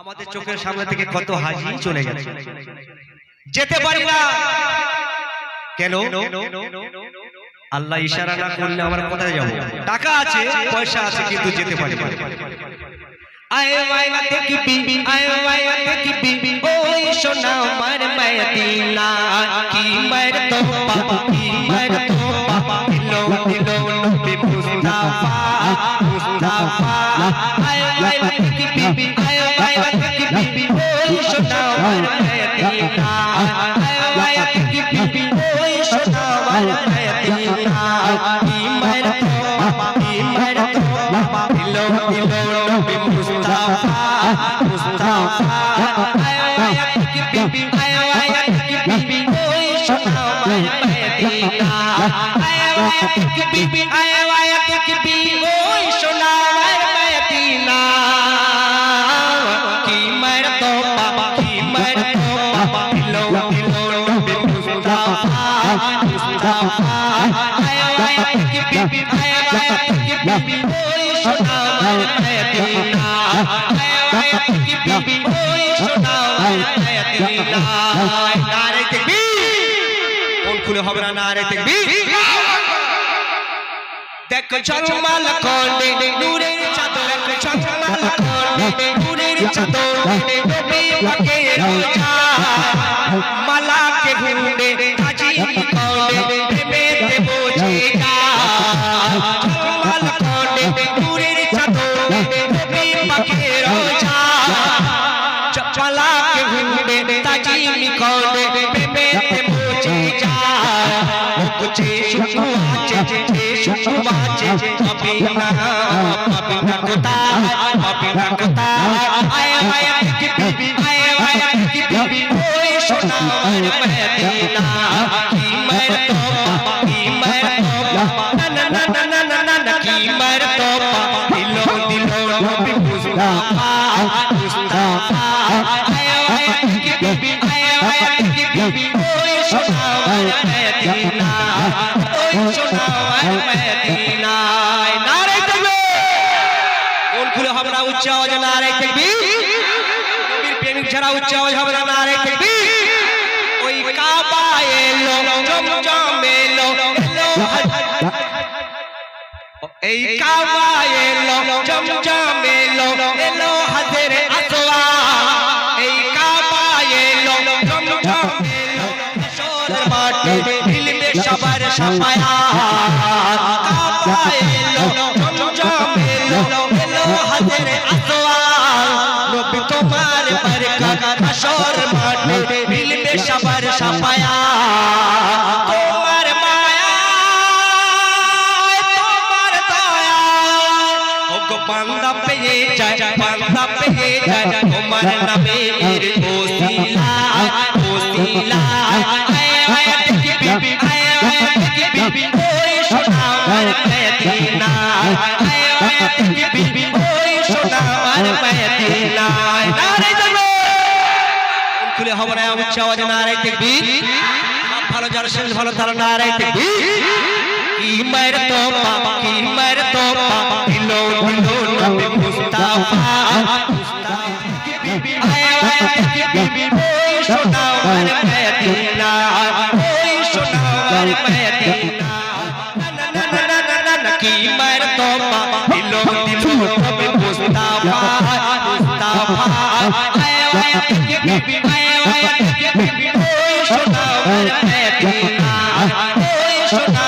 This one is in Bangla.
আমাদের চোখের সামনে থেকে কত হাজি চলে গেছে। যেতে পারি না। কেন? আল্লাহ ইশারা না করলে আমরা কোথায় যাব? টাকা আছে পয়সা আছে কিন্তু যেতে পারি না। আয় মায়া দেখবি আয় মায়া দেখবি। ওই সোনা মার মদিনা কি মার তো বাবা কি মার তো বাবা দিলো দিলো নবী মুস্তাফা মুস্তাফা। আয় মায়া দেখবি Ay, ay, ay, ay, ay, খুলে হবে না না রে দেখবি দেখ ঝলমাল কোনে নূরের চাদর দেখ ঝলমাল কোনে নূরের চাদর নবী পাকে রোজা মালাকে ঘুরে আজি কলে প্রেমেতে বোঝে জঙ্গল কলে দূরের চাদরে কবি পাখির মালাকে ঘুরে তাজি কলে প্রেমেতে বোঝে কুছে সুখু আছে সুখু আছে পাবিনা পাবিনা কোতা পাবিনা কোতা আয় আয় কি বিবি আয় আয় কি বিবি উচ্চ আওয়াজ না রে নবীর প্রেমিক ছাড়া উচ্চ আওয়াজ হবে না রে দেখবি এই কাবা এলো জমজম এলো এলো হাজের আসওয়া এই কাবা এলো জমজম এলো কিশোর মাঠে দিলবে সবার সাফায়া কাবা এলো জমজম এলো এলো হাজের আসওয়া নবী তোমার বরকত কিশোর মাঠে দিলবে সবার সাফায়া বান্দা পেয়ে যায় বান্দা পেয়ে যায় তোমার নামের ওসিলা ওসিলা আয় আয় বিবি আয় আয় বিবি ওই সোনা আমার মদিনা আয় আয় বিবি ওই সোনা আমার মদিনা নারে জানো খুলে হবে না উচ্চ আওয়াজ না রে দেখবি ভালো যার শেষ ভালো তার না রে দেখবি কি তো কি তো Shut up.